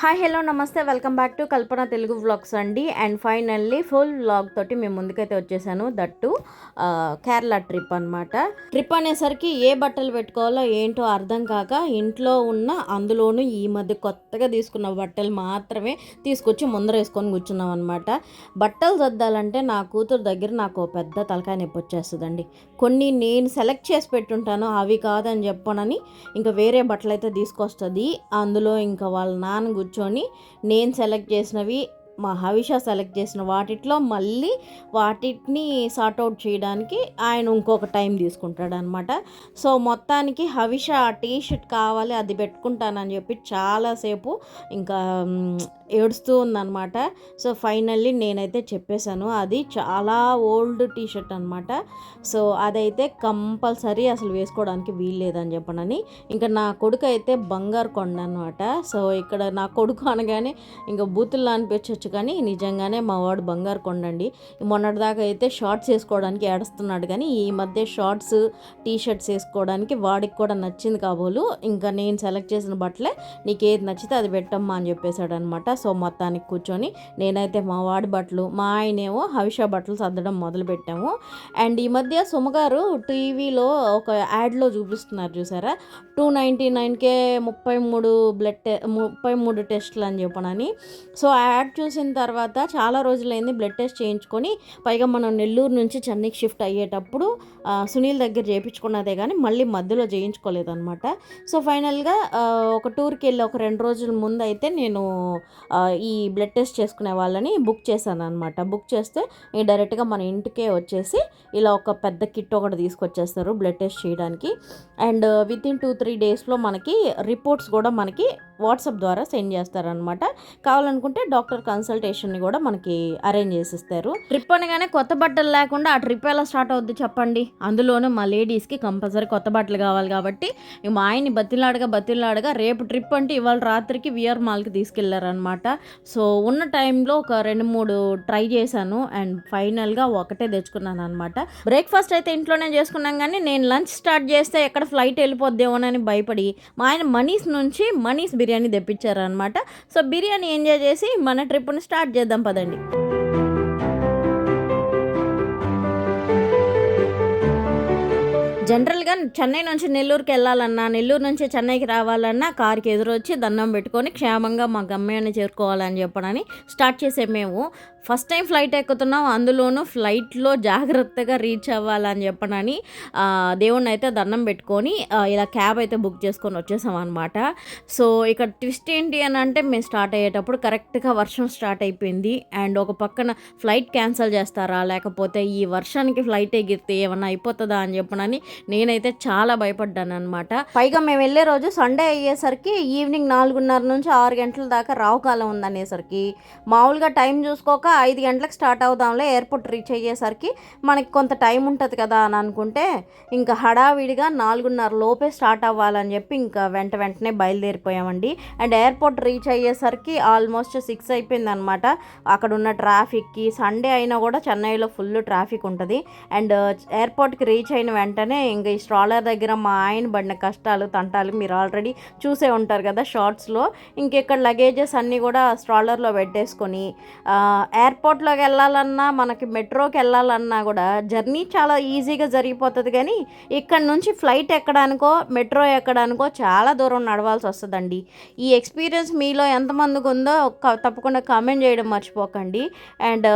Hi hello నమస్తే. Welcome back to Kalpana Telugu vlogs అండి. And finally full vlog తోటి మేము ముందుకైతే వచ్చేసాను. దట్టు కేరళ ట్రిప్ అనమాట ట్రిప్ అనేసరికి ఏ బట్టలు పెట్టుకోవాలో ఏంటో అర్థం కాక ఇంట్లో ఉన్న అందులోనూ ఈ మధ్య కొత్తగా తీసుకున్న బట్టలు మాత్రమే తీసుకొచ్చి ముందర వేసుకొని కూర్చున్నాం అనమాట బట్టలు సర్దాలంటే నా కూతురు దగ్గర నాకు పెద్ద తలకాయ నొప్పి వచ్చేస్తుందండి. కొన్ని నేను సెలెక్ట్ చేసి పెట్టుంటాను అవి కాదని చెప్పనని. ఇంకా వేరే బట్టలు అయితే తీసుకొస్తుంది. అందులో ఇంకా వాళ్ళ నాన్న కూర్చొని నేను సెలెక్ట్ చేసినవి మా హవిష సెలెక్ట్ చేసిన వాటిట్లో మళ్ళీ వాటిని సార్ట్అవుట్ చేయడానికి ఆయన ఇంకొక టైం తీసుకుంటాడు అనమాట సో మొత్తానికి హవిష ఆ టీ షర్ట్ కావాలి అది పెట్టుకుంటానని చెప్పి చాలాసేపు ఇంకా ఏడుస్తూ ఉందన్నమాట సో ఫైనల్లీ నేనైతే చెప్పేశాను అది చాలా ఓల్డ్ టీ షర్ట్ అనమాట. సో అదైతే కంపల్సరీ అసలు వేసుకోవడానికి వీల్లేదని చెప్పనని. ఇంకా నా కొడుకు అయితే బంగారు కొండ అనమాట సో ఇక్కడ నా కొడుకు అనగానే ఇంకా బూతుల్లో అనిపించవచ్చు కానీ నిజంగానే మా వాడు బంగారు కొండండి. మొన్నటిదాకా అయితే షార్ట్స్ వేసుకోవడానికి ఏడుస్తున్నాడు కానీ ఈ మధ్య షార్ట్స్ టీ షర్ట్స్ వేసుకోవడానికి వాడికి కూడా నచ్చింది కాబోలు. ఇంకా నేను సెలెక్ట్ చేసిన బట్టలే నీకు ఏది నచ్చితే అది పెట్టమ్మా అని చెప్పేశాడు అనమాట సో మొత్తానికి కూర్చొని నేనైతే మా వాడి బట్టలు మా ఆయనేమో హవిష బట్టలు సర్దడం మొదలుపెట్టాము అండ్ ఈ మధ్య సుమగారు టీవీలో ఒక యాడ్లో చూపిస్తున్నారు చూసారా? టూ నైంటీ నైన్కే ముప్పై మూడు బ్లడ్ టె ముప్పై మూడు టెస్టులు అని చెప్పనని. సో ఆ యాడ్ చేసిన తర్వాత చాలా రోజులైంది బ్లడ్ టెస్ట్ చేయించుకొని పైగా మనం నెల్లూరు నుంచి చెన్నైకి షిఫ్ట్ అయ్యేటప్పుడు సునీల్ దగ్గర చేయించుకున్నదే కానీ మళ్ళీ మధ్యలో చేయించుకోలేదన్నమాట. సో ఫైనల్గా ఒక టూర్కి వెళ్ళి ఒక రెండు రోజుల ముందు అయితే నేను ఈ బ్లడ్ టెస్ట్ చేసుకునే వాళ్ళని బుక్ చేశాను అనమాట బుక్ చేస్తే డైరెక్ట్గా మన ఇంటికే వచ్చేసి ఇలా ఒక పెద్ద కిట్ ఒకటి తీసుకొచ్చేస్తారు బ్లడ్ టెస్ట్ చేయడానికి. And with in two three డేస్లో మనకి రిపోర్ట్స్ కూడా మనకి వాట్సాప్ ద్వారా సెండ్ చేస్తారనమాట కావాలనుకుంటే డాక్టర్ కన్సల్టేషన్ని కూడా మనకి అరేంజ్ చేసిస్తారు. ట్రిప్ అనగానే కొత్త బట్టలు లేకుండా ఆ ట్రిప్ ఎలా స్టార్ట్ అవుద్ది చెప్పండి? అందులోనూ మా లేడీస్కి కంపల్సరీ కొత్త బట్టలు కావాలి కాబట్టి మా ఆయన్ని బతిలాడగా బతిలాడగా రేపు ట్రిప్ అంటే ఇవాళ రాత్రికి విఆర్ మాల్కి తీసుకెళ్ళారనమాట సో ఉన్న టైంలో ఒక రెండు మూడు ట్రై చేశాను అండ్ ఫైనల్గా ఒకటే తెచ్చుకున్నాను అనమాట బ్రేక్ఫాస్ట్ అయితే ఇంట్లోనే చేసుకున్నాం కానీ నేను లంచ్ స్టార్ట్ చేస్తే ఎక్కడ ఫ్లైట్ వెళ్ళిపోద్దేమోనని భయపడి మా ఆయన మనీస్ నుంచి మనీస్ బిర్యానీ బిర్యానీ తెప్పించారనమాట సో బిర్యానీ ఎంజాయ్ చేసి మన ట్రిప్ని స్టార్ట్ చేద్దాం పదండి. జనరల్గా చెన్నై నుంచి నెల్లూరుకి వెళ్ళాలన్నా నెల్లూరు నుంచి చెన్నైకి రావాలన్నా కార్కి ఎదురొచ్చి దండం పెట్టుకొని క్షేమంగా మా గమ్యాన్ని చేరుకోవాలని చెప్పడని స్టార్ట్ చేసే మేము. ఫస్ట్ టైం ఫ్లైట్ ఎక్కుతున్నాం అందులోనూ ఫ్లైట్లో జాగ్రత్తగా రీచ్ అవ్వాలని చెప్పనని దేవుణ్ణి అయితే దండం పెట్టుకొని ఇలా క్యాబ్ అయితే బుక్ చేసుకొని వచ్చేసాం అనమాట సో ఇక్కడ ట్విస్ట్ ఏంటి అని అంటే మేము స్టార్ట్ అయ్యేటప్పుడు కరెక్ట్గా వర్షం స్టార్ట్ అయిపోయింది. అండ్ ఒక పక్కన ఫ్లైట్ క్యాన్సిల్ చేస్తారా లేకపోతే ఈ వర్షానికి ఫ్లైట్ ఎగిరితే ఏమన్నా అయిపోతుందా అని చెప్పనని నేనైతే చాలా భయపడ్డాను అనమాట పైగా మేము వెళ్ళే రోజు సండే అయ్యేసరికి ఈవినింగ్ నాలుగున్నర నుంచి ఆరు గంటల దాకా రావు కాలం ఉందనేసరికి మామూలుగా టైం చూసుకోక ఐదు గంటలకు స్టార్ట్ అవుదాంలే ఎయిర్పోర్ట్ రీచ్ అయ్యేసరికి మనకి కొంత టైం ఉంటుంది కదా అని అనుకుంటే ఇంకా హడావిడిగా నాలుగున్నర లోపే స్టార్ట్ అవ్వాలని చెప్పి ఇంకా వెంట వెంటనే బయలుదేరిపోయామండి. అండ్ ఎయిర్పోర్ట్ రీచ్ అయ్యేసరికి ఆల్మోస్ట్ సిక్స్ అయిపోయింది అనమాట అక్కడ ఉన్న ట్రాఫిక్కి సండే అయినా కూడా చెన్నైలో ఫుల్ ట్రాఫిక్ ఉంటుంది. అండ్ ఎయిర్పోర్ట్కి రీచ్ అయిన వెంటనే ఇంకా ఈ స్ట్రాలర్ దగ్గర మా ఆయన పడిన కష్టాలు తంటాలు మీరు ఆల్రెడీ చూసే ఉంటారు కదా షార్ట్స్లో. ఇంకెక్కడ లగేజెస్ అన్నీ కూడా స్ట్రాలర్లో పెట్టేసుకొని ఎయిర్పోర్ట్లోకి వెళ్ళాలన్నా మనకి మెట్రోకి వెళ్ళాలన్నా కూడా జర్నీ చాలా ఈజీగా జరిగిపోతుంది. కానీ ఇక్కడ నుంచి ఫ్లైట్ ఎక్కడానికో మెట్రో ఎక్కడానికో చాలా దూరం నడవాల్సి వస్తుందండి. ఈ ఎక్స్పీరియన్స్ మీలో ఎంతమందికి ఉందో తప్పకుండా కామెంట్ చేయడం మర్చిపోకండి. అండ్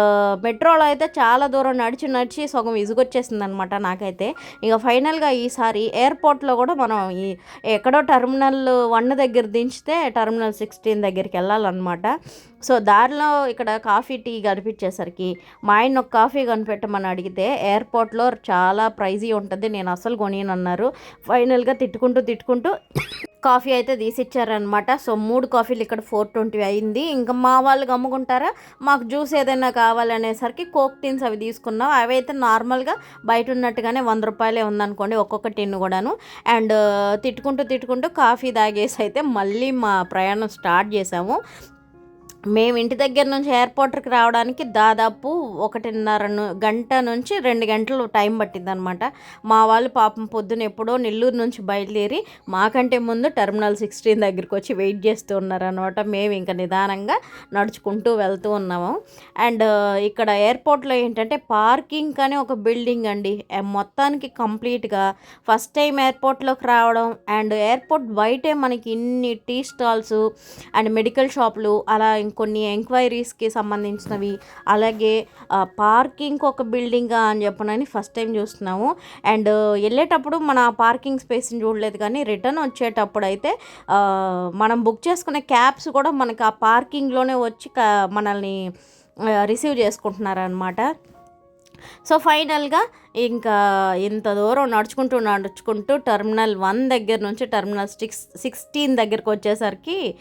మెట్రోలో అయితే చాలా దూరం నడిచి నడిచి సగం ఇసుగొచ్చేసింది అనమాట నాకైతే. ఇక ఫైనల్గా ఈసారి ఎయిర్పోర్ట్లో కూడా మనం ఈ ఎక్కడో టర్మినల్ వన్ దగ్గర దించితే టర్మినల్ సిక్స్టీన్ దగ్గరికి వెళ్ళాలన్నమాట. సో దారిలో ఇక్కడ కాఫీ టీ కనిపించేసరికి మా ఆయన ఒక కాఫీ కనిపెట్టమని అడిగితే ఎయిర్పోర్ట్లో చాలా ప్రైజీ ఉంటుంది నేను అసలు కొనియనన్నారు. ఫైనల్గా తిట్టుకుంటూ తిట్టుకుంటూ కాఫీ అయితే తీసిచ్చారనమాట సో మూడు కాఫీలు ఇక్కడ ఫోర్ ట్వంటీ అయింది. ఇంకా మా వాళ్ళు గమ్ముకుంటారా? మాకు జ్యూస్ ఏదైనా కావాలనేసరికి కోక్ టిన్స్ అవి తీసుకున్నాం. అవి అయితే నార్మల్గా బయట ఉన్నట్టుగానే వంద రూపాయలే ఉందనుకోండి ఒక్కొక్క టిన్ కూడాను. అండ్ తిట్టుకుంటూ తిట్టుకుంటూ కాఫీ తాగేసి అయితే మళ్ళీ మా ప్రయాణం స్టార్ట్ చేసాము. మేము ఇంటి దగ్గర నుంచి ఎయిర్పోర్ట్కి రావడానికి దాదాపు ఒకటిన్నర గంట నుంచి రెండు గంటలు టైం పట్టిందనమాట. మా వాళ్ళు పాపం పొద్దున ఎప్పుడో నెల్లూరు నుంచి బయలుదేరి మాకంటే ముందు టెర్మినల్ సిక్స్టీన్ దగ్గరికి వచ్చి వెయిట్ చేస్తూ ఉన్నారనమాట. మేము ఇంకా నిదానంగా నడుచుకుంటూ వెళ్తూ ఉన్నాము. అండ్ ఇక్కడ ఎయిర్పోర్ట్లో ఏంటంటే పార్కింగ్ అని ఒక బిల్డింగ్ అండి. మొత్తానికి కంప్లీట్గా ఫస్ట్ టైం ఎయిర్పోర్ట్లోకి రావడం అండ్ ఎయిర్పోర్ట్ బయటే మనకి ఇన్ని టీ స్టాల్స్ అండ్ మెడికల్ షాపులు అలా కొన్ని ఎంక్వైరీస్కి సంబంధించినవి అలాగే పార్కింగ్ ఒక బిల్డింగ్ అని చెప్పనని ఫస్ట్ టైం చూస్తున్నాము. అండ్ వెళ్ళేటప్పుడు మన పార్కింగ్ స్పేస్ని చూడలేదు కానీ రిటర్న్ వచ్చేటప్పుడు అయితే మనం బుక్ చేసుకునే క్యాబ్స్ కూడా మనకి ఆ పార్కింగ్లోనే వచ్చి క- మనల్ని రిసీవ్ చేసుకుంటున్నారనమాట సో ఫైనల్గా ఇంకా ఇంత దూరం నడుచుకుంటూ నడుచుకుంటూ టర్మినల్ వన్ దగ్గర నుంచి టర్మినల్ సిక్స్ సిక్స్టీన్ దగ్గరికి వచ్చేసరికి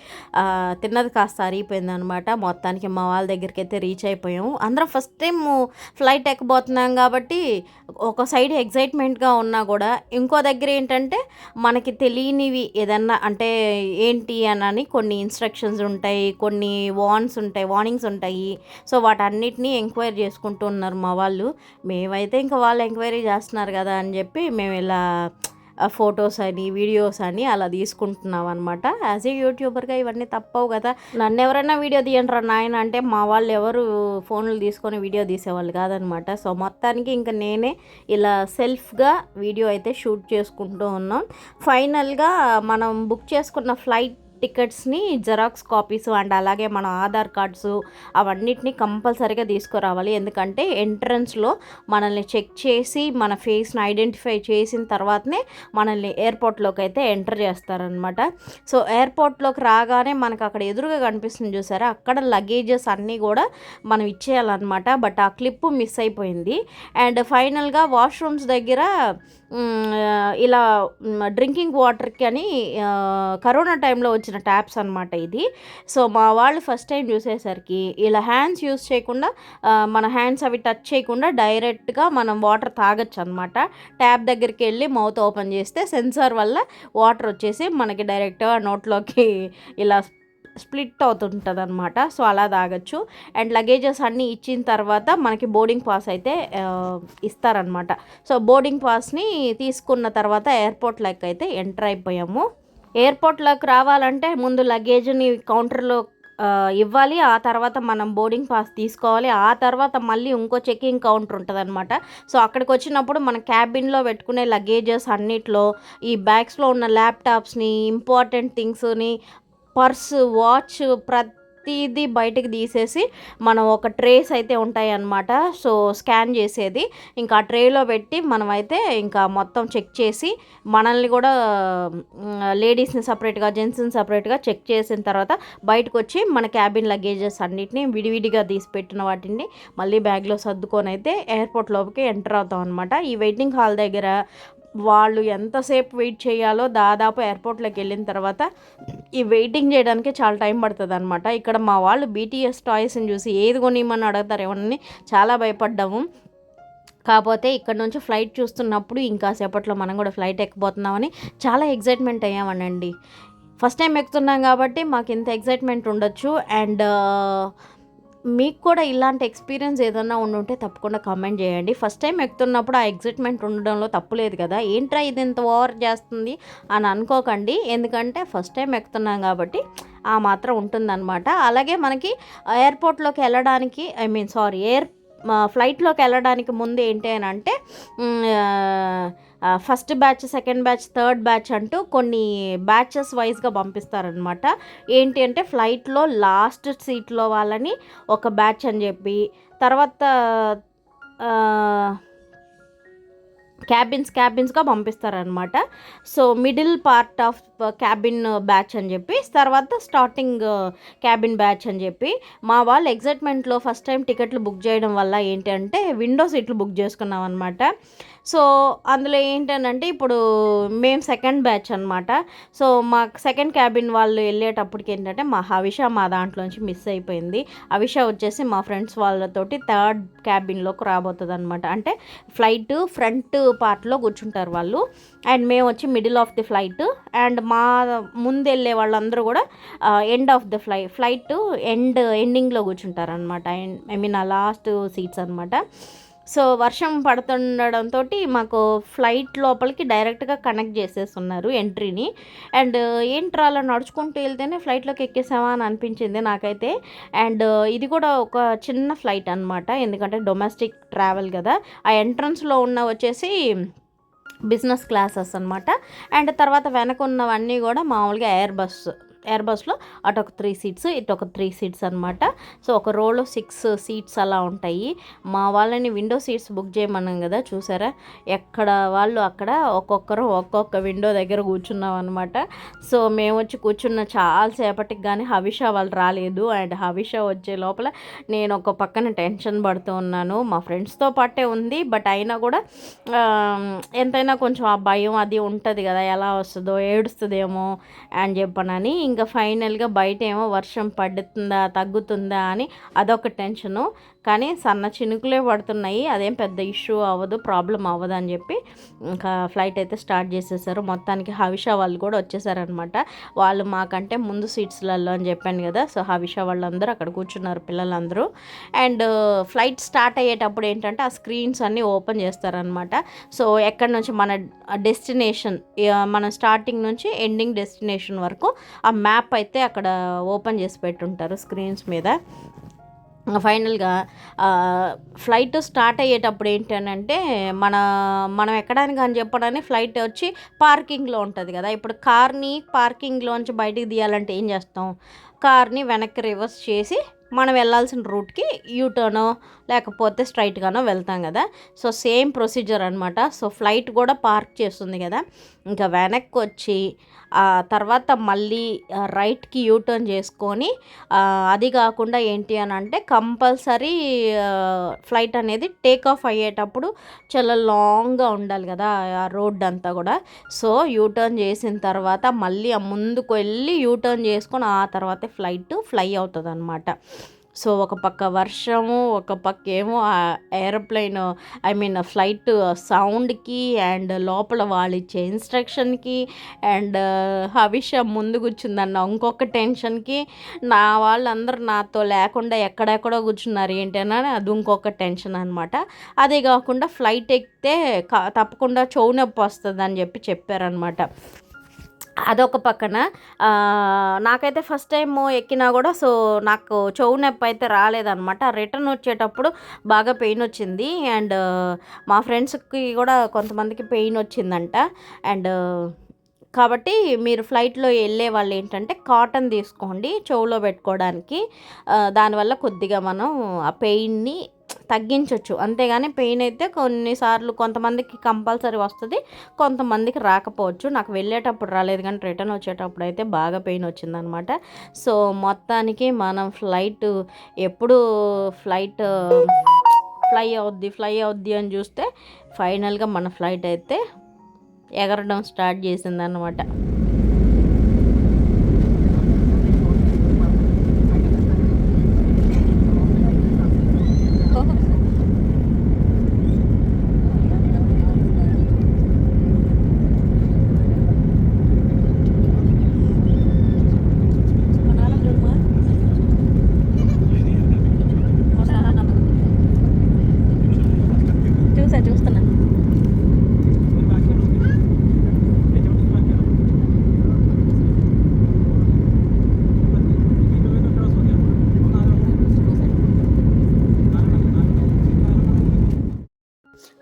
తిన్నది కాస్త అరిగిపోయింది అనమాట మొత్తానికి మా వాళ్ళ దగ్గరికి అయితే రీచ్ అయిపోయాము. అందరం ఫస్ట్ టైం ఫ్లైట్ ఎక్కబోతున్నాం కాబట్టి ఒక సైడ్ ఎగ్జైట్మెంట్గా ఉన్నా కూడా ఇంకో దగ్గర ఏంటంటే మనకి తెలియనివి ఏదన్నా అంటే ఏంటి అని కొన్ని ఇన్స్ట్రక్షన్స్ ఉంటాయి కొన్ని వార్న్స్ ఉంటాయి వార్నింగ్స్ ఉంటాయి. సో వాటన్నిటిని ఎంక్వైరీ చేసుకుంటూ ఉన్నారు మా వాళ్ళు. మేమైతే ఇంకా వాళ్ళు ఎంక్వైరీ చేస్తున్నారు కదా అని చెప్పి మేము ఇలా ఫొటోస్ అని వీడియోస్ అని అలా తీసుకుంటున్నాం అనమాట యాజ్ ఏ యూట్యూబర్గా ఇవన్నీ తప్పవు కదా. నన్ను ఎవరైనా వీడియో తీయండి నాయన అంటే మా వాళ్ళు ఎవరు ఫోన్లు తీసుకొని వీడియో తీసేవాళ్ళు కాదనమాట సో మొత్తానికి ఇంకా నేనే ఇలా సెల్ఫ్గా వీడియో అయితే షూట్ చేసుకుంటూ ఉన్నాం. ఫైనల్గా మనం బుక్ చేసుకున్న ఫ్లైట్ టికెట్స్ని జెరాక్స్ కాపీస్ అండ్ అలాగే మన ఆధార్ కార్డ్స్ అవన్నిటిని కంపల్సరీగా తీసుకురావాలి. ఎందుకంటే ఎంట్రన్స్లో మనల్ని చెక్ చేసి మన ఫేస్ని ఐడెంటిఫై చేసిన తర్వాతనే మనల్ని ఎయిర్పోర్ట్లోకి అయితే ఎంటర్ చేస్తారనమాట సో ఎయిర్పోర్ట్లోకి రాగానే మనకు అక్కడ ఎదురుగా కనిపిస్తుంది చూసారా? అక్కడ లగేజెస్ అన్నీ కూడా మనం ఇచ్చేయాలన్నమాట. బట్ ఆ క్లిప్ మిస్ అయిపోయింది. అండ్ ఫైనల్గా వాష్రూమ్స్ దగ్గర ఇలా డ్రింకింగ్ వాటర్కి అని కరోనా టైంలో వచ్చిన ట్యాప్స్ అనమాట ఇది. సో మా వాళ్ళు ఫస్ట్ టైం చూసేసరికి ఇలా హ్యాండ్స్ యూస్ చేయకుండా మన హ్యాండ్స్ అవి టచ్ చేయకుండా డైరెక్ట్గా మనం వాటర్ తాగొచ్చు అనమాట ట్యాప్ దగ్గరికి వెళ్ళి మౌత్ ఓపెన్ చేస్తే సెన్సార్ వల్ల వాటర్ వచ్చేసి మనకి డైరెక్ట్గా నోట్లోకి ఇలా స్ప్లిట్ అవుతుంటుంది అనమాట సో అలా తాగొచ్చు. అండ్ లగేజెస్ అన్నీ ఇచ్చిన తర్వాత మనకి బోర్డింగ్ పాస్ అయితే ఇస్తారనమాట సో బోర్డింగ్ పాస్ని తీసుకున్న తర్వాత ఎయిర్పోర్ట్ లెక్క అయితే ఎంటర్ అయిపోయాము. ఎయిర్పోర్ట్లోకి రావాలంటే ముందు లగేజ్ని కౌంటర్లో ఇవ్వాలి. ఆ తర్వాత మనం బోర్డింగ్ పాస్ తీసుకోవాలి. ఆ తర్వాత మళ్ళీ ఇంకో చెకింగ్ కౌంటర్ ఉంటుందన్నమాట. సో అక్కడికి వచ్చినప్పుడు మన క్యాబిన్లో పెట్టుకునే లగేజెస్ అన్నిట్లో ఈ బ్యాగ్స్లో ఉన్న ల్యాప్టాప్స్ని ఇంపార్టెంట్ థింగ్స్ని పర్స్ వాచ్ ప్రతిదీ బయటకు తీసేసి మనం ఒక ట్రేస్ అయితే ఉంటాయి అన్నమాట సో స్కాన్ చేసేది. ఇంకా ఆ ట్రేలో పెట్టి మనమైతే ఇంకా మొత్తం చెక్ చేసి మనల్ని కూడా లేడీస్ని సపరేట్గా జెంట్స్ని సపరేట్గా చెక్ చేసిన తర్వాత బయటకు వచ్చి మన క్యాబిన్ లగేజెస్ అన్నిటిని విడివిడిగా తీసి పెట్టిన వాటిని మళ్ళీ బ్యాగ్లో సర్దుకొని అయితే ఎయిర్పోర్ట్ లోపలికి ఎంటర్ అవుతాం అనమాట ఈ వెయిటింగ్ హాల్ దగ్గర వాళ్ళు ఎంతసేపు వెయిట్ చేయాలో దాదాపు ఎయిర్పోర్ట్లోకి వెళ్ళిన తర్వాత ఈ వెయిటింగ్ చేయడానికి చాలా టైం పడుతుంది అనమాట ఇక్కడ మా వాళ్ళు బీటీఎస్ టాయ్స్ని చూసి ఏది కొనిమని అడుగుతారు ఏమని చాలా భయపడ్డాము. కాకపోతే ఇక్కడ నుంచి ఫ్లైట్ చూస్తున్నప్పుడు ఇంకా సేపట్లో మనం కూడా ఫ్లైట్ ఎక్కబోతున్నామని చాలా ఎగ్జైట్మెంట్ అయ్యామనండి. ఫస్ట్ టైం ఎక్కుతున్నాం కాబట్టి మాకు ఇంత ఎగ్జైట్మెంట్ ఉండొచ్చు అండ్ మీకు కూడా ఇలాంటి ఎక్స్పీరియన్స్ ఏదైనా ఉండుంటే తప్పకుండా కామెంట్ చేయండి. ఫస్ట్ టైం ఎక్కుతున్నప్పుడు ఆ ఎగ్జైట్మెంట్ ఉండడంలో తప్పు లేదు కదా. ఏంట్రా ఇది ఇంత ఓవర్ చేస్తుంది అని అనుకోకండి. ఎందుకంటే ఫస్ట్ టైం ఎక్కుతున్నాం కాబట్టి ఆ మాత్రం ఉంటుందన్నమాట. అలాగే మనకి ఎయిర్పోర్ట్లోకి వెళ్ళడానికి ఐ మీన్ సారీ ఎయిర్ ఫ్లైట్లోకి వెళ్ళడానికి ముందు ఏంటి అని అంటే first batch second batch third batch అంటూ కొన్ని బ్యాచెస్ వైజ్గా పంపిస్తారనమాట ఏంటి అంటే ఫ్లైట్లో లాస్ట్ సీట్లో వాళ్ళని ఒక బ్యాచ్ అని చెప్పి తర్వాత క్యాబిన్స్ క్యాబిన్స్గా పంపిస్తారనమాట so middle part of cabin batch అని చెప్పి తర్వాత స్టార్టింగ్ క్యాబిన్ బ్యాచ్ అని చెప్పి మా వాళ్ళు ఎగ్జైట్మెంట్లో ఫస్ట్ టైం టికెట్లు బుక్ చేయడం వల్ల ఏంటంటే విండో సీట్లు బుక్ చేసుకున్నాం అనమాట సో అందులో ఏంటనంటే ఇప్పుడు మేము సెకండ్ బ్యాచ్ అనమాట సో మా సెకండ్ క్యాబిన్ వాళ్ళు వెళ్ళేటప్పటికి ఏంటంటే మా హవిష మా దాంట్లోంచి మిస్ అయిపోయింది. హవిష వచ్చేసి మా ఫ్రెండ్స్ వాళ్ళతోటి థర్డ్ క్యాబిన్లోకి రాబోతుంది అనమాట అంటే ఫ్లైట్ ఫ్రంట్ పార్ట్లో కూర్చుంటారు వాళ్ళు. అండ్ మేము వచ్చి middle of the flight. And మా ముందెళ్ళే వాళ్ళందరూ కూడా end of the fly flight end ఎండింగ్లో కూర్చుంటారనమాట ఐ మీన్ ఆ లాస్ట్ సీట్స్ అనమాట సో వర్షం పడుతుండడంతో మాకు ఫ్లైట్ లోపలికి డైరెక్ట్గా కనెక్ట్ చేసేస్తున్నారు ఎంట్రీని అండ్ ఏంట్రా అలా నడుచుకుంటూ వెళ్తేనే ఫ్లైట్లోకి ఎక్కేసామా అని అనిపించింది నాకైతే. అండ్ ఇది కూడా ఒక చిన్న ఫ్లైట్ అనమాట ఎందుకంటే డొమెస్టిక్ ట్రావెల్ కదా. ఆ ఎంట్రన్స్లో ఉన్న వచ్చేసి బిజినెస్ క్లాసెస్ అనమాట అండ్ తర్వాత వెనక ఉన్నవన్నీ కూడా మామూలుగా ఎయిర్ బస్ ఎయిర్ బస్లో అటు ఒక త్రీ సీట్స్ ఇటు ఒక త్రీ సీట్స్ అనమాట సో ఒక రోలో సిక్స్ సీట్స్ అలా ఉంటాయి. మా వాళ్ళని విండో సీట్స్ బుక్ చేయమన్నాం కదా చూసారా? ఎక్కడ వాళ్ళు అక్కడ ఒక్కొక్కరు ఒక్కొక్క విండో దగ్గర కూర్చున్నాం అనమాట సో మేము వచ్చి కూర్చున్న చాలాసేపటికి కానీ హవిషా వాళ్ళు రాలేదు. అండ్ హవిషా వచ్చే లోపల నేను ఒక పక్కన టెన్షన్ పడుతూ ఉన్నాను. మా ఫ్రెండ్స్తో పాటే ఉంది. బట్ అయినా కూడా ఎంతైనా కొంచెం ఆ భయం అది ఉంటుంది కదా ఎలా వస్తుందో ఏడుస్తుందేమో అని చెప్పనని ఇంకా ఫైనల్గా బయట ఏమో వర్షం పడుతుందా తగ్గుతుందా అని అదొక టెన్షను. కానీ సన్న చినుకులే పడుతున్నాయి. అదేం పెద్ద ఇష్యూ అవ్వదు ప్రాబ్లం అవ్వదు అని చెప్పి ఇంకా ఫ్లైట్ అయితే స్టార్ట్ చేసేసారు. మొత్తానికి హవిషా వాళ్ళు కూడా వచ్చేసారనమాట. వాళ్ళు మాకంటే ముందు సీట్స్లలో అని చెప్పాను కదా సో హవిషా వాళ్ళందరూ అక్కడ కూర్చున్నారు పిల్లలందరూ. అండ్ ఫ్లైట్ స్టార్ట్ అయ్యేటప్పుడు ఏంటంటే ఆ స్క్రీన్స్ అన్నీ ఓపెన్ చేస్తారనమాట. సో ఎక్కడి నుంచి మన డెస్టినేషన్ మన స్టార్టింగ్ నుంచి ఎండింగ్ డెస్టినేషన్ వరకు ఆ మ్యాప్ అయితే అక్కడ ఓపెన్ చేసి పెట్టుంటారు స్క్రీన్స్ మీద. ఫైనల్గా ఫ్లైట్ స్టార్ట్ అయ్యేటప్పుడు ఏంటంటే మన మనం ఎక్కడానికి అని చెప్పడానికి ఫ్లైట్ వచ్చి పార్కింగ్లో ఉంటుంది కదా. ఇప్పుడు కార్ని పార్కింగ్లోంచి బయటికి తీయాలంటే ఏం చేస్తాం? కార్ని వెనక్కి రివర్స్ చేసి మనం వెళ్ళాల్సిన రూట్కి యూటర్నో లేకపోతే స్ట్రైట్గానో వెళ్తాం కదా. సో సేమ్ ప్రొసీజర్ అనమాట సో ఫ్లైట్ కూడా పార్క్ చేస్తుంది కదా. ఇంకా వెనక్కి వచ్చి ఆ తర్వాత మళ్ళీ రైట్కి యూటర్న్ చేసుకొని అది కాకుండా ఏంటి అని అంటే కంపల్సరీ ఫ్లైట్ అనేది టేక్ ఆఫ్ అయ్యేటప్పుడు చాలా లాంగ్గా ఉండాలి కదా ఆ రోడ్ అంతా కూడా. సో యూటర్న్ చేసిన తర్వాత మళ్ళీ ఆ ముందుకు వెళ్ళి యూటర్న్ చేసుకొని ఆ తర్వాత ఫ్లైట్ ఫ్లై అవుతుంది అనమాట సో ఒక పక్క వర్షము ఒక పక్క ఏమో ఏరోప్లెయిన్ ఐ మీన్ ఫ్లైట్ సౌండ్కి అండ్ లోపల వాళ్ళు ఇచ్చే ఇన్స్ట్రక్షన్కి అండ్ హవిష ముందు కూర్చుందన్న ఇంకొక టెన్షన్కి నా వాళ్ళందరూ నాతో లేకుండా ఎక్కడెక్కడో కూర్చున్నారు ఏంటని అది ఇంకొక టెన్షన్ అనమాట అదే కాకుండా ఫ్లైట్ ఎక్కితే తప్పకుండా చెవు నొప్పి వస్తుంది అని చెప్పి చెప్పారనమాట అదొక పక్కన. నాకైతే ఫస్ట్ టైం ఎక్కినా కూడా సో నాకు చెవు నొప్పి అయితే రాలేదనమాట రిటర్న్ వచ్చేటప్పుడు బాగా పెయిన్ వచ్చింది. అండ్ మా ఫ్రెండ్స్కి కూడా కొంతమందికి పెయిన్ వచ్చిందంట. అండ్ కాబట్టి మీరు ఫ్లైట్లో వెళ్ళే వాళ్ళు ఏంటంటే కాటన్ తీసుకోండి చెవులో పెట్టుకోవడానికి. దానివల్ల కొద్దిగా మనం ఆ పెయిన్ని తగ్గించవచ్చు అంతేగాని పెయిన్ అయితే కొన్నిసార్లు కొంతమందికి కంపల్సరీ వస్తుంది కొంతమందికి రాకపోవచ్చు. నాకు వెళ్ళేటప్పుడు రాలేదు కానీ రిటర్న్ వచ్చేటప్పుడు అయితే బాగా పెయిన్ వచ్చిందనమాట. సో మొత్తానికి మనం ఫ్లైట్ ఎప్పుడు ఫ్లైట్ ఫ్లై అవుద్ది ఫ్లై అవుద్ది అని చూస్తే ఫైనల్గా మన ఫ్లైట్ అయితే ఎగరడం స్టార్ట్ చేసిందనమాట.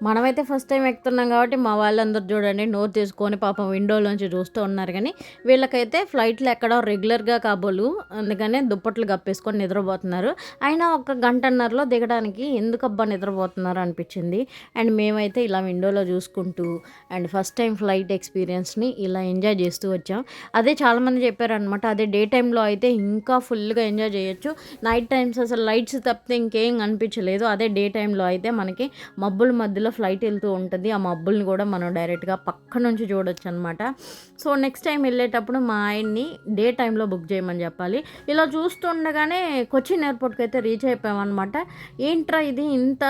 మనమైతే ఫస్ట్ టైం ఎక్కుతున్నాం కాబట్టి మా వాళ్ళందరూ చూడండి నోట్ తీసుకొని పాపం విండోలోంచి చూస్తూ ఉన్నారు కానీ వీళ్ళకైతే ఫ్లైట్లు ఎక్కడో రెగ్యులర్గా కాబోలు. అందుకనే దుప్పట్లు కప్పేసుకొని నిద్రపోతున్నారు. అయినా ఒక గంటన్నరలో దిగడానికి ఎందుకు అబ్బా నిద్రపోతున్నారు అనిపించింది. అండ్ మేమైతే ఇలా విండోలో చూసుకుంటూ అండ్ ఫస్ట్ టైం ఫ్లైట్ ఎక్స్పీరియన్స్ని ఇలా ఎంజాయ్ చేస్తూ వచ్చాం. అదే చాలామంది చెప్పారనమాట అదే డే టైంలో అయితే ఇంకా ఫుల్గా ఎంజాయ్ చేయొచ్చు. నైట్ టైమ్స్ అసలు లైట్స్ తప్పితే ఇంకేం అనిపించలేదు. అదే డే టైంలో అయితే మనకి మబ్బుల మధ్యలో ఫ్లైట్ వెళ్తూ ఉంటుంది. ఆ మబ్బుల్ని కూడా మనం డైరెక్ట్గా పక్క నుంచి చూడొచ్చు అనమాట సో నెక్స్ట్ టైం వెళ్ళేటప్పుడు మా ఆయన్ని డే టైంలో బుక్ చేయమని చెప్పాలి. ఇలా చూస్తుండగానే కొచ్చిన్ ఎయిర్పోర్ట్కి అయితే రీచ్ అయిపోయామన్నమాట. ఏంట్రా ఇది? ఇంత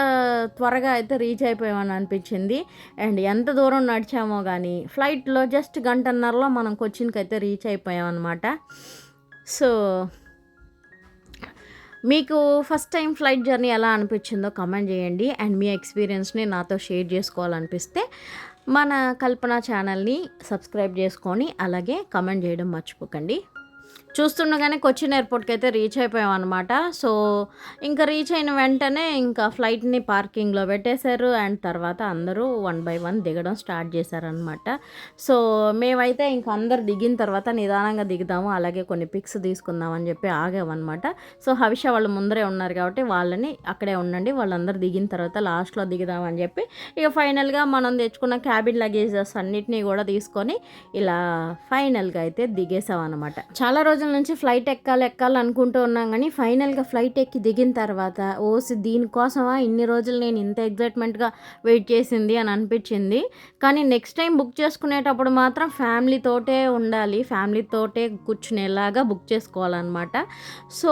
త్వరగా అయితే రీచ్ అయిపోయామని అనిపించింది. అండ్ ఎంత దూరం నడిచామో కానీ ఫ్లైట్లో జస్ట్ గంటన్నరలో మనం కొచ్చిన్కి అయితే రీచ్ అయిపోయామన్నమాట. సో మీకు ఫస్ట్ టైం ఫ్లైట్ జర్నీ ఎలా అనిపించిందో కమెంట్ చేయండి. అండ్ మీ ఎక్స్పీరియన్స్ని నాతో షేర్ చేసుకోవాలనిపిస్తే మన కల్పన ఛానల్ని సబ్స్క్రైబ్ చేసుకొని అలాగే కమెంట్ చేయడం మర్చిపోకండి. చూస్తుండగానే కొచ్చిన్ ఎయిర్పోర్ట్కి అయితే రీచ్ అయిపోయాం అనమాట సో ఇంకా రీచ్ అయిన వెంటనే ఇంకా ఫ్లైట్ని పార్కింగ్లో పెట్టేశారు. అండ్ తర్వాత అందరూ వన్ బై వన్ దిగడం స్టార్ట్ చేశారనమాట సో మేమైతే ఇంకా అందరు దిగిన తర్వాత నిదానంగా దిగుదాము అలాగే కొన్ని పిక్స్ తీసుకుందాం అని చెప్పి ఆగామన్నమాట. సో హవిష వాళ్ళు ముందరే ఉన్నారు కాబట్టి వాళ్ళని అక్కడే ఉండండి వాళ్ళందరూ దిగిన తర్వాత లాస్ట్లో దిగుదామని చెప్పి ఇక ఫైనల్గా మనం తెచ్చుకున్న క్యాబిన్ లగేజెస్ అన్నిటినీ కూడా తీసుకొని ఇలా ఫైనల్గా అయితే దిగేసాం అనమాట చాలా రోజుల నుంచి ఫ్లైట్ ఎక్కాలి ఎక్కాలి అనుకుంటూ ఉన్నాం కానీ ఫైనల్గా ఫ్లైట్ ఎక్కి దిగిన తర్వాత ఓసి దీనికోసమా ఇన్ని రోజులు నేను ఇంత ఎగ్జైట్మెంట్గా వెయిట్ చేసింది అని అనిపించింది. కానీ నెక్స్ట్ టైం బుక్ చేసుకునేటప్పుడు మాత్రం ఫ్యామిలీతోటే ఉండాలి. ఫ్యామిలీతోటే కూర్చునేలాగా బుక్ చేసుకోవాలన్నమాట. సో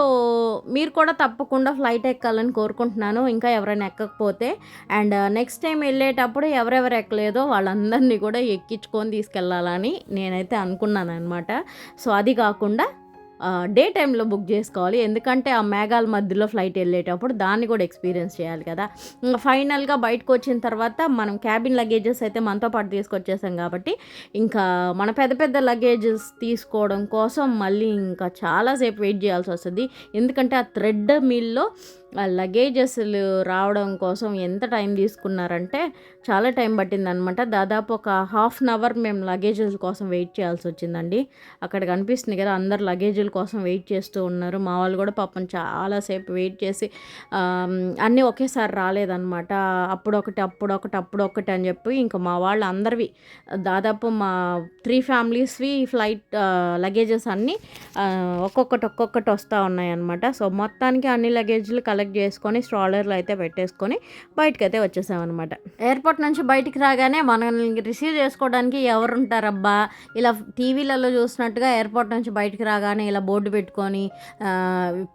మీరు కూడా తప్పకుండా ఫ్లైట్ ఎక్కాలని కోరుకుంటున్నాను. ఇంకా ఎవరైనా ఎక్కకపోతే. అండ్ నెక్స్ట్ టైం వెళ్ళేటప్పుడు ఎవరెవరు ఎక్కలేదో వాళ్ళందరినీ కూడా ఎక్కించుకొని తీసుకెళ్ళాలని నేనైతే అనుకున్నాను అనమాట సో అది కాకుండా డే టైంలో బుక్ చేసుకోవాలి. ఎందుకంటే ఆ మేఘాల మధ్యలో ఫ్లైట్ వెళ్ళేటప్పుడు దాన్ని కూడా ఎక్స్పీరియన్స్ చేయాలి కదా. ఇంకా ఫైనల్గా బయటకు వచ్చిన తర్వాత మనం క్యాబిన్ లగేజెస్ అయితే మనతో పాటు తీసుకొచ్చేసాం కాబట్టి ఇంకా మన పెద్ద పెద్ద లగేజెస్ తీసుకోవడం కోసం మళ్ళీ ఇంకా చాలాసేపు వెయిట్ చేయాల్సి వస్తుంది. ఎందుకంటే ఆ థ్రెడ్ మిల్లో ఆ లగేజెస్లు రావడం కోసం ఎంత టైం తీసుకున్నారంటే చాలా టైం పట్టిందనమాట. దాదాపు ఒక హాఫ్ అన్ అవర్ మేము లగేజెస్ కోసం వెయిట్ చేయాల్సి వచ్చిందండి. అక్కడ కనిపిస్తుంది కదా అందరు లగేజీల కోసం వెయిట్ చేస్తూ ఉన్నారు. మా వాళ్ళు కూడా పాపం చాలాసేపు వెయిట్ చేసి అన్నీ ఒకేసారి రాలేదన్నమాట అప్పుడొకటి అప్పుడొకటి అప్పుడొకటి అని చెప్పి ఇంకా మా వాళ్ళు అందరివి దాదాపు మా త్రీ ఫ్యామిలీస్వి ఫ్లైట్ లగేజెస్ అన్నీ ఒక్కొక్కటి ఒక్కొక్కటి వస్తూ ఉన్నాయన్నమాట సో మొత్తానికి అన్ని లగేజ్లు కలెక్ట్ చేసుకొని స్ట్రాలర్లు అయితే పెట్టేసుకొని బయటకు అయితే వచ్చేసామన్నమాట. ఎయిర్పోర్ట్ నుంచి బయటికి రాగానే మనల్ని రిసీవ్ చేసుకోవడానికి ఎవరు ఉంటారబ్బా? ఇలా టీవీలలో చూసినట్టుగా ఎయిర్పోర్ట్ నుంచి బయటికి రాగానే ఇలా బోర్డు పెట్టుకొని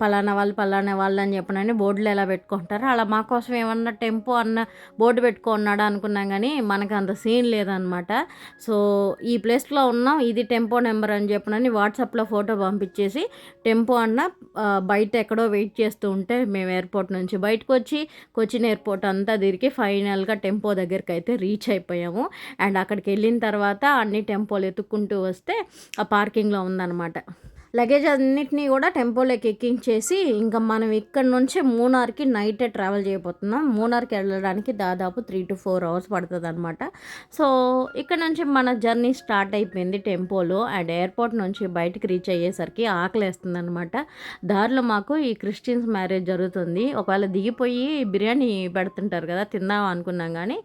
పలానా వాళ్ళు పలానా వాళ్ళు అని చెప్పనని బోర్డులు ఎలా పెట్టుకుంటారు? అలా మా కోసం ఏమన్నా టెంపో అన్న బోర్డు పెట్టుకున్నాడా అనుకున్నాం కానీ మనకు అంత సీన్ లేదనమాట సో ఈ ప్లేస్లో ఉన్నాం ఇది టెంపో నెంబర్ అని చెప్పనని వాట్సాప్లో ఫోటో పంపించేసి టెంపో అన్న బయట ఎక్కడో వెయిట్ చేస్తూ ఉంటే మేము ఎయిర్పోర్ట్ నుంచి బయటకు వచ్చి కొచ్చిన్ ఎయిర్పోర్ట్ అంతా తిరిగి ఫైనల్గా టెంపో దగ్గరికి అయితే రీచ్ అయిపోయాము. అండ్ అక్కడికి వెళ్ళిన తర్వాత అన్ని టెంపోలు ఎత్తుక్కుంటూ వస్తే ఆ పార్కింగ్లో ఉందన్నమాట. లగేజ్ అన్నిటినీ కూడా టెంపోలోకి ఎక్కించేసి ఇంకా మనం ఇక్కడ నుంచే మూనార్కి నైట్ ట్రావెల్ చేయబోతున్నాం. మూనార్కి వెళ్ళడానికి దాదాపు త్రీ టు ఫోర్ అవర్స్ పడుతుంది అనమాట సో ఇక్కడ నుంచి మన జర్నీ స్టార్ట్ అయిపోయింది టెంపోలో. అండ్ ఎయిర్పోర్ట్ నుంచి బయటకు రీచ్ అయ్యేసరికి ఆకలేస్తుంది అనమాట దారిలో మాకు ఈ క్రిస్టియన్స్ మ్యారేజ్ జరుగుతుంది. ఒకవేళ దిగిపోయి బిర్యానీ పెడుతుంటారు కదా తిందాం అనుకున్నాం కానీ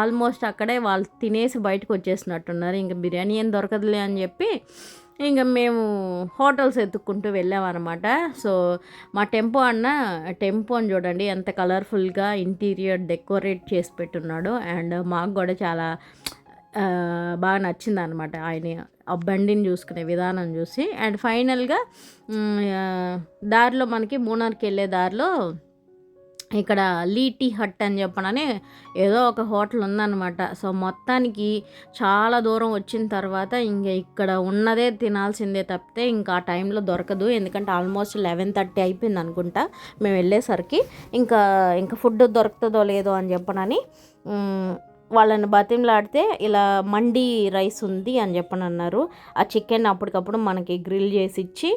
ఆల్మోస్ట్ అక్కడే వాళ్ళు తినేసి బయటకు వచ్చేసినట్టున్నారు. ఇంకా బిర్యానీ ఏం దొరకదులే అని చెప్పి ఇంకా మేము హోటల్స్ ఎత్తుక్కుంటూ వెళ్ళామన్నమాట. సో మా టెంపో అన్న టెంపోని చూడండి ఎంత కలర్ఫుల్గా ఇంటీరియర్ డెకరేట్ చేసి పెట్టున్నాడు. అండ్ మాకు కూడా చాలా బాగా నచ్చింది అనమాట ఆయన ఆ బండిని చూసుకునే విధానం చూసి. అండ్ ఫైనల్గా దారిలో మనకి మూనార్కి వెళ్ళే దారిలో ఇక్కడ లీటీ హట్ అని చెప్పనని ఏదో ఒక హోటల్ ఉందన్నమాట. సో మొత్తానికి చాలా దూరం వచ్చిన తర్వాత ఇంకా ఇక్కడ ఉన్నదే తినాల్సిందే తప్పితే ఇంకా ఆ టైంలో దొరకదు. ఎందుకంటే ఆల్మోస్ట్ లెవెన్ థర్టీ అయిపోయింది అనుకుంటా. మేము వెళ్ళేసరికి ఇంకా ఇంకా ఫుడ్ దొరుకుతుందో లేదో అని చెప్పనని వాళ్ళని బతిమలాడితే ఇలా మండి రైస్ ఉంది అని చెప్పని అన్నారు ఆ చికెన్ అప్పటికప్పుడు మనకి గ్రిల్ చేసి ఇచ్చి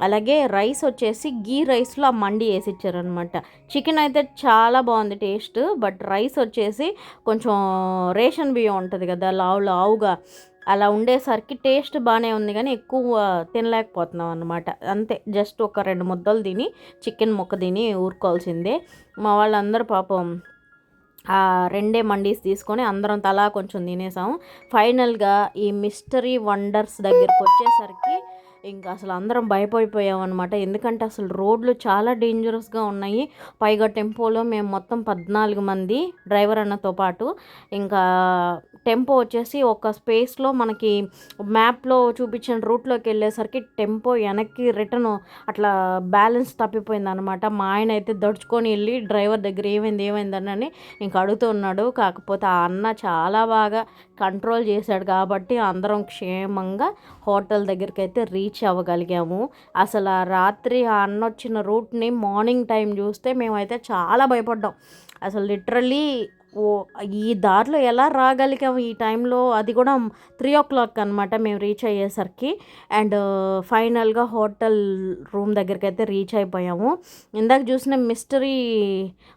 అలాగే రైస్ వచ్చేసి గీ రైస్లో ఆ మండి వేసి ఇచ్చారనమాట చికెన్ అయితే చాలా బాగుంది టేస్ట్ బట్ రైస్ వచ్చేసి కొంచెం రేషన్ బియ్యం ఉంటుంది కదా లావు లావుగా అలా ఉండేసరికి టేస్ట్ బాగానే ఉంది కానీ ఎక్కువ తినలేకపోతున్నాం అనమాట అంతే జస్ట్ ఒక రెండు ముద్దలు తిని చికెన్ ముక్క తిని ఊరుకోవాల్సిందే. మా వాళ్ళందరూ పాపం ఆ రెండే మండీస్ తీసుకొని అందరం తలా కొంచెం తినేసాము. ఫైనల్గా ఈ మిస్టరీ వండర్స్ దగ్గరికి వచ్చేసరికి ఇంకా అసలు అందరం భయపడిపోయామన్నమాట. ఎందుకంటే అసలు రోడ్లు చాలా డేంజరస్గా ఉన్నాయి. పైగా టెంపోలో మేము మొత్తం పద్నాలుగు మంది డ్రైవర్ అన్నతో పాటు ఇంకా టెంపో వచ్చేసి ఒక స్పేస్లో మనకి మ్యాప్లో చూపించిన రూట్లోకి వెళ్ళేసరికి టెంపో వెనక్కి రిటర్న్ అట్లా బ్యాలెన్స్ తప్పిపోయింది అనమాట మా ఆయన అయితే దడుచుకొని వెళ్ళి డ్రైవర్ దగ్గర ఏమైంది ఏమైందని ఇంక అడుగుతున్నాడు కాకపోతే ఆ అన్న చాలా బాగా కంట్రోల్ చేశాడు కాబట్టి అందరం క్షేమంగా హోటల్ దగ్గరికి అయితే రీచ్ రీచ్ అవ్వగలిగాము. అసలు ఆ రాత్రి ఆ అన్న వచ్చిన రూట్ని మార్నింగ్ టైం చూస్తే మేమైతే చాలా భయపడ్డాం. అసలు లిటరల్లీ ఓ ఈ దారిలో ఎలా రాగలిగాం ఈ టైంలో అది కూడా త్రీ ఓ క్లాక్ అనమాట మేము రీచ్ అయ్యేసరికి. అండ్ ఫైనల్గా హోటల్ రూమ్ దగ్గరికి అయితే రీచ్ అయిపోయాము. ఇందాక చూసిన మిస్టరీ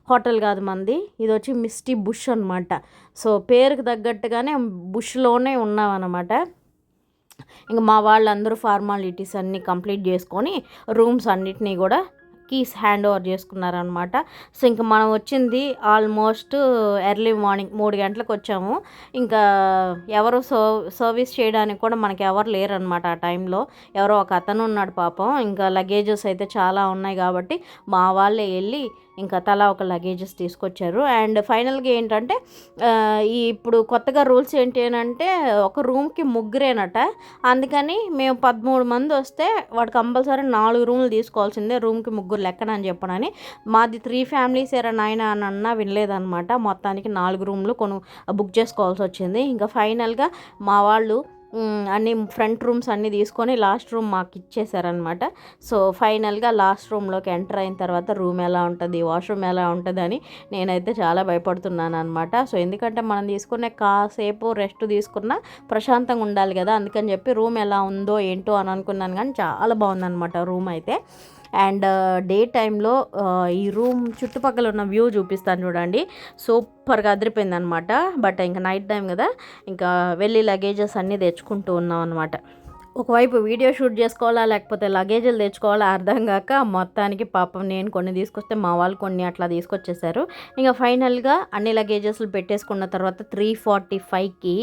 హోటల్ కాదు మంది ఇది వచ్చి మిస్టీ బుష్ అనమాట సో పేరుకు తగ్గట్టుగానే బుష్లోనే ఉన్నాం అనమాట ఇంకా మా వాళ్ళందరూ ఫార్మాలిటీస్ అన్నీ కంప్లీట్ చేసుకొని రూమ్స్ అన్నిటినీ కూడా కీస్ హ్యాండ్ ఓవర్ చేసుకున్నారనమాట సో ఇంకా మనం వచ్చింది ఆల్మోస్ట్ ఎర్లీ మార్నింగ్ మూడు గంటలకు వచ్చాము. ఇంకా ఎవరు సర్వ్ సర్వీస్ చేయడానికి కూడా మనకి ఎవరు లేరనమాట ఆ టైంలో. ఎవరో ఒక అతను ఉన్నాడు పాపం. ఇంకా లగేజెస్ అయితే చాలా ఉన్నాయి కాబట్టి మా వాళ్ళే వెళ్ళి ఇంకా తలా ఒక లగేజెస్ తీసుకొచ్చారు. అండ్ ఫైనల్గా ఏంటంటే ఈ ఇప్పుడు కొత్తగా రూల్స్ ఏంటి అంటే ఒక రూమ్కి ముగ్గురేనట. అందుకని మేము పదమూడు మంది వస్తే వాడు కంపల్సరీ నాలుగు రూమ్లు తీసుకోవాల్సిందే రూమ్కి ముగ్గురు లెక్కన అని చెప్పనని. మాది త్రీ ఫ్యామిలీస్ ఎరా నాయన అని అన్నా వినలేదన్నమాట. మొత్తానికి నాలుగు రూమ్లు కొను బుక్ చేసుకోవాల్సి వచ్చింది. ఇంకా ఫైనల్గా మా వాళ్ళు అన్ని ఫ్రంట్ రూమ్స్ అన్నీ తీసుకొని లాస్ట్ రూమ్ మాకు ఇచ్చేసారనమాట సో ఫైనల్గా లాస్ట్ రూమ్లోకి ఎంటర్ అయిన తర్వాత రూమ్ ఎలా ఉంటుంది వాష్రూమ్ ఎలా ఉంటుంది అని నేనైతే చాలా భయపడుతున్నాను అనమాట సో ఎందుకంటే మనం తీసుకునే కాసేపు రెస్ట్ తీసుకున్నా ప్రశాంతంగా ఉండాలి కదా అందుకని చెప్పి రూమ్ ఎలా ఉందో ఏంటో అని అనుకున్నాను కానీ చాలా బాగుందనమాట రూమ్ అయితే. అండ్ డే టైంలో ఈ రూమ్ చుట్టుపక్కల ఉన్న వ్యూ చూపిస్తాను చూడండి. సూపర్గా అదిరిపోయింది అనమాట బట్ ఇంకా నైట్ టైం కదా. ఇంకా వెళ్ళి లగేజెస్ అన్నీ తెచ్చుకుంటూ ఉన్నాం అనమాట ఒకవైపు వీడియో షూట్ చేసుకోవాలా లేకపోతే లగేజీలు తెచ్చుకోవాలా అర్థం కాక మొత్తానికి పాపం నేను కొన్ని తీసుకొస్తే మా వాళ్ళు కొన్ని అట్లా తీసుకొచ్చేసారు. ఇంకా ఫైనల్గా అన్ని లగేజెస్లు పెట్టేసుకున్న తర్వాత త్రీ ఫార్టీ ఫైవ్కి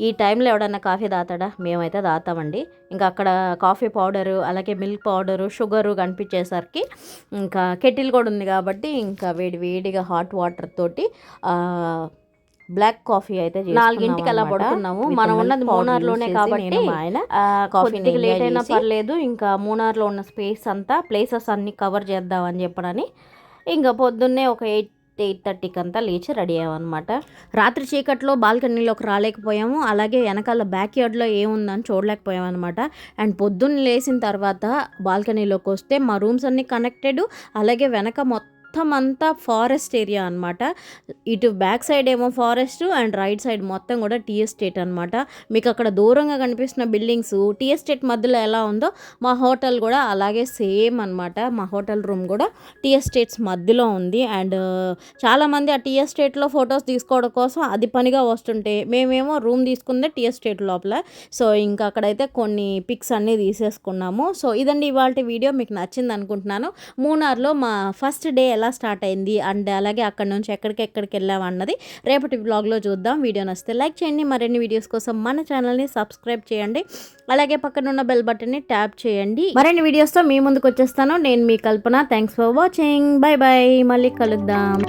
ఈ టైంలో ఎవడన్నా కాఫీ తాతాడా మేమైతే తాతామండి ఇంకా అక్కడ కాఫీ పౌడరు అలాగే మిల్క్ పౌడరు షుగరు కనిపించేసరికి ఇంకా కెటిల్ కూడా ఉంది కాబట్టి ఇంకా వేడి వేడిగా హాట్ వాటర్ తోటి బ్లాక్ కాఫీ అయితే నాలుగింటికి అలా పడుకున్నాము. మనం ఉన్నది మూనార్లోనే కాబట్టి ఆయన కాఫీ లేట్ అయినా పర్లేదు ఇంకా మూనార్లో ఉన్న స్పేస్ అంతా ప్లేసెస్ అన్ని కవర్ చేద్దామని చెప్పనని ఇంకా పొద్దున్నే ఒక ఎయిట్ ఎయిట్ థర్టీకి అంతా లేచి రెడీ అయ్యామన్నమాట. రాత్రి చీకట్లో బాల్కనీలోకి రాలేకపోయాము. అలాగే వెనకాల బ్యాక్ యార్డ్లో ఏముందని చూడలేకపోయాం అనమాట అండ్ పొద్దున్న లేచిన తర్వాత బాల్కనీలోకి వస్తే మా రూమ్స్ అన్నీ కనెక్టెడ్ అలాగే వెనక మొత్తం మొత్తం అంతా ఫారెస్ట్ ఏరియా అనమాట ఇటు బ్యాక్ సైడ్ ఏమో ఫారెస్ట్ అండ్ రైట్ సైడ్ మొత్తం కూడా టీ ఎస్టేట్ అనమాట మీకు అక్కడ దూరంగా కనిపిస్తున్న బిల్డింగ్స్ టీ ఎస్టేట్ మధ్యలో ఎలా ఉందో మా హోటల్ కూడా అలాగే సేమ్ అనమాట మా హోటల్ రూమ్ కూడా టీ ఎస్టేట్స్ మధ్యలో ఉంది. అండ్ uh, చాలామంది ఆ టీ ఎస్టేట్లో ఫొటోస్ తీసుకోవడం కోసం అది పనిగా వస్తుంటే మేమేమో రూమ్ తీసుకుందే టీ ఎస్టేట్ లోపల. సో ఇంకా అక్కడైతే కొన్ని పిక్స్ అన్నీ తీసేసుకున్నాము. సో ఇదండి ఇవాళ వీడియో మీకు నచ్చింది అనుకుంటున్నాను. మూనార్లో మా ఫస్ట్ డే ఎలా స్టార్ట్ అయింది. అండ్ అలాగే అక్కడ నుంచి ఎక్కడికి ఎక్కడికి వెళ్ళాం అన్నది రేపటి బ్లాగ్లో చూద్దాం. వీడియో నచ్చితే లైక్ చేయండి. మరిన్ని వీడియోస్ కోసం మన ఛానల్ని సబ్స్క్రైబ్ చేయండి. అలాగే పక్కన ఉన్న బెల్ బటన్ని ట్యాప్ చేయండి. మరిన్ని వీడియోస్తో మీ ముందుకు వచ్చేస్తాను. నేను మీ Kalpana. Thanks for watching bye bye మళ్ళీ కలుద్దాం.